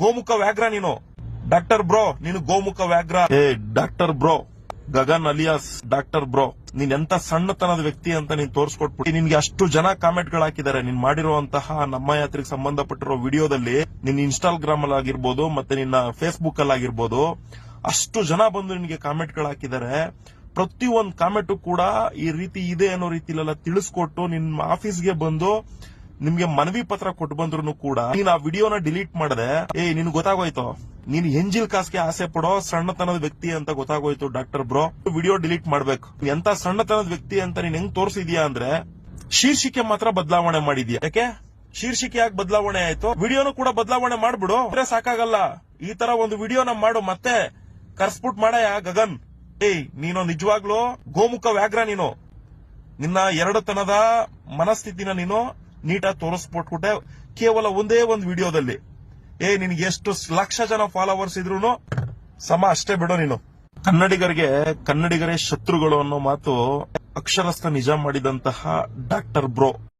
ಗೋಮುಖ ವ್ಯಾಘ್ರ ನೀನು. Doctor bro, ನೀನು ಗೋಮುಖ ವ್ಯಾಘ್ರ. ಏ, doctor bro, Gagan alias, doctor bro, ನೀನ್ ಎಂತ ಸಣ್ಣತನದ ವ್ಯಕ್ತಿ ಅಂತ ನೀನ್ ತೋರಿಸ್ಕೊಟ್ಬಿಟ್ಟು. ನಿನ್ಗೆ ಅಷ್ಟು ಜನ ಕಾಮೆಂಟ್ಗಳು ಹಾಕಿದ್ದಾರೆ ನೀನ್ ಮಾಡಿರುವಂತಹ ನಮ್ಮ ಯಾತ್ರೆಗೆ ಸಂಬಂಧಪಟ್ಟಿರೋ ವಿಡಿಯೋದಲ್ಲಿ ನಿನ್ ಇನ್ಸ್ಟಾಗ್ರಾಮ್ ಅಲ್ಲಿ ಆಗಿರ್ಬೋದು ಮತ್ತೆ ನಿನ್ನ ಫೇಸ್ಬುಕ್ ಅಲ್ಲಿ ಆಗಿರ್ಬೋದು, ಅಷ್ಟು ಜನ ಬಂದು ನಿನ್ಗೆ ಕಾಮೆಂಟ್ಗಳು ಹಾಕಿದ್ದಾರೆ ಪ್ರತಿಯೊಂದು ಕಾಮೆಂಟ್ ಕೂಡ ಈ ರೀತಿ ಇದೆ ಅನ್ನೋ ರೀತಿಲೆಲ್ಲ ತಿಳಿಸ್ಕೊಟ್ಟು ನಿಮ್ಮ ಆಫೀಸ್ಗೆ ಬಂದು ನಿಮ್ಗೆ ಮನವಿ ಪತ್ರ ಕೊಟ್ಟು ಬಂದ್ರು ಕೂಡ ನೀನ್ ಆ ವಿಡಿಯೋನ ಡಿಲೀಟ್ ಮಾಡದೆ ಏ ನಿನ್ ಗೊತ್ತಾಗೋಯ್ತು. ನೀನ್ ಹೆಂಜಿಲ್ ಕಾಸ್ಗೆ ಆಸೆ ಪಡೋ ಸಣ್ಣತನದ ವ್ಯಕ್ತಿ ಅಂತ ಗೊತ್ತಾಗೋಯ್ತು, ಡಾಕ್ಟರ್ ಬ್ರೋ. ವಿಡಿಯೋ ಡಿಲೀಟ್ ಮಾಡ್ಬೇಕು. ಎಂತ ಸಣ್ಣತನದ ವ್ಯಕ್ತಿ ಅಂತ ನೀನ್ ಹೆಂಗ್ ತೋರಿಸಿದ್ಯಾ ಅಂದ್ರೆ, ಶೀರ್ಷಿಕೆ ಮಾತ್ರ ಬದಲಾವಣೆ ಮಾಡಿದ್ಯಾ. ಯಾಕೆ? ಶೀರ್ಷಿಕೆ ಯಾಕೆ ಬದಲಾವಣೆ ಆಯ್ತು? ವಿಡಿಯೋನು ಕೂಡ ಬದಲಾವಣೆ ಮಾಡ್ಬಿಡು. ಅಂದ್ರೆ ಸಾಕಾಗಲ್ಲ. ಈ ತರ ಒಂದು ವಿಡಿಯೋನ ಮಾಡು ಮತ್ತೆ. ಕರ್ಸ್ಬಿಟ್ ಮಾಡಯ ಗಗನ್. ಏಯ್, ನೀನು ನಿಜವಾಗ್ಲೂ ಗೋಮುಖ ವ್ಯಾಘ್ರ ನೀನು. ನಿನ್ನ ಎರಡತನದ ಮನಸ್ಥಿತಿನ ನೀನು ನೀಟಾಗಿ ತೋರಿಸ್ಬಿಟ್ಬಿಟ್ಟೆ ಕೇವಲ ಒಂದೇ ಒಂದು ವಿಡಿಯೋದಲ್ಲಿ. ಏ, ನಿನ್ಗೆ ಎಷ್ಟು ಲಕ್ಷ ಜನ ಫಾಲೋವರ್ಸ್ ಇದ್ರು ಸಮ ಅಷ್ಟೇ ಬಿಡೋ ನೀನು. ಕನ್ನಡಿಗರಿಗೆ, ಕನ್ನಡಿಗರೇ ಶತ್ರುಗಳು ಅನ್ನೋ ಮಾತು ಅಕ್ಷರಸ್ಥ ನಿಜ ಮಾಡಿದಂತಹ ಡಾಕ್ಟರ್ ಬ್ರೋ.